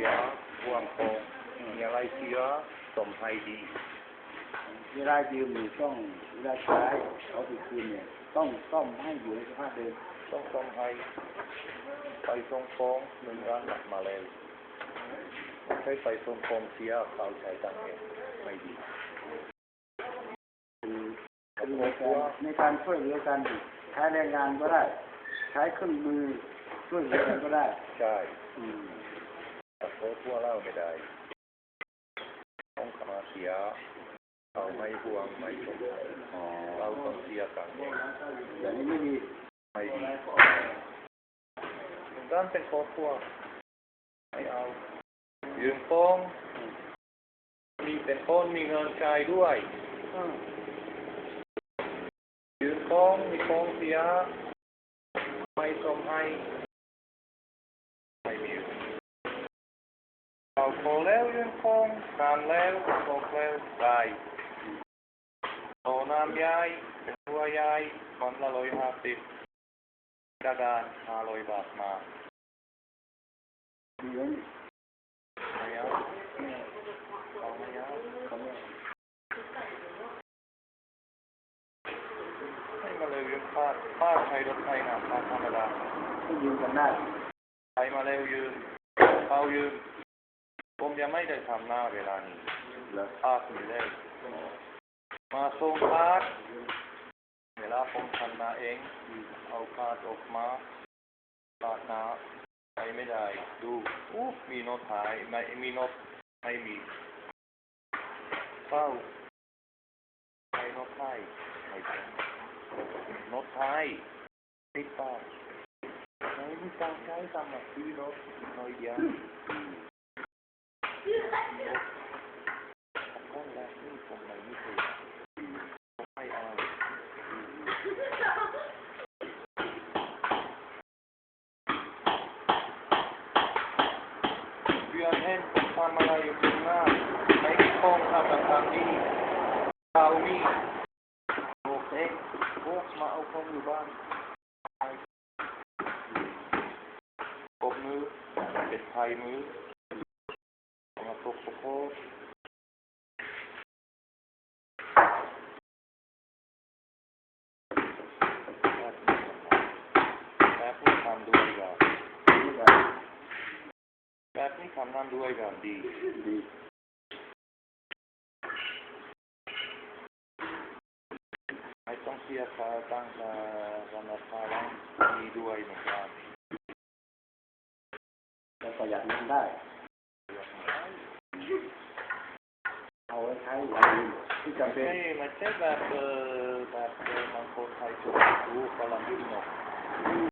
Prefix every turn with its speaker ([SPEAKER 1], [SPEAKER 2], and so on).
[SPEAKER 1] สียห่วงโกงมีอะไรเสียสมให้ดี
[SPEAKER 2] เวลายืมหรือต้องเวลาใช้เอาไปคืนเนี่ย ต้องซ่อมให้อยู่ในสภาพเดิม
[SPEAKER 1] ต้องสมให้ไปส่งฟ้องหนึ่งร้านหนักมาแล้วไม่ใช่ไปส่งฟ้องเสียเขาใช้ตังค์เองไม่ดี
[SPEAKER 2] คือคือในการในการช่วยเหลือกันใช้แรงงานก็ได้ ใช้เครื่องมือช่วยเหลือกันก็ได้
[SPEAKER 1] ใช่
[SPEAKER 2] อืม
[SPEAKER 1] แต่โทษทั่วเล่าไม่ได้ต้องขมาเสียเขาไม่ห่วงไม่สมให้
[SPEAKER 2] อ๋อ
[SPEAKER 1] เราต้องเสียตังค์เอง
[SPEAKER 2] อย่างนี้ไม่ดี
[SPEAKER 1] ไม่ดีด้านเป็นครอบครัวไม่เอา ยืมฟ้องมีเป็นคนมีเงินใช้ด้วย
[SPEAKER 2] อืม
[SPEAKER 1] ยืมฟ้องมีฟ้องเสียไม่สมให้ไม่มี เราขอแล้วยืมฟ้องการแล้วบอกแล้วได้โตน้ำยายเป็นตัวยายมันละร้อยห้าสิบกระดานห้าร้อยบาทมา
[SPEAKER 2] ดีแล้วนี่
[SPEAKER 1] ไม่เอาเอาไม่เอา
[SPEAKER 2] เขาไม่
[SPEAKER 1] ให้มาเลยยืมป้าป้าใช้รถไฟนะป้าธรรมดา
[SPEAKER 2] ต้อยืมกันได้
[SPEAKER 1] ใช้มาเร็วยืมเขายืม ผมยังไม่ได้ทำหน้าเวลานี้
[SPEAKER 2] เหรอ
[SPEAKER 1] พาดมีเลยมาส่งพาดเวลาผมทำหน้าเอง เอาพาดออกมาพาดหน้าไปไม่ได้ ดูอู้มีโน้ตหายไม่มีโน้ตไม่มีเฝ้าใช้โน้ตไทยไม่เป็นโน้ตไทยติดป้ายไม่มีการใช้สำหรับซื้อรถน้อยเดียว
[SPEAKER 2] hen ko samana yo kuna ai kong ka ta ni ka wi o ke ko ma o ko mi ai ko mu ke tai mu ma to
[SPEAKER 1] ko 3만 누워야 니. 니. Itong siya sa tang sa sa nasarang ni duway mo sa amin. Nasayak mo na eh. Awal tayo yan. Kasi may tiyak na mag-call tayo sa buo palang yun.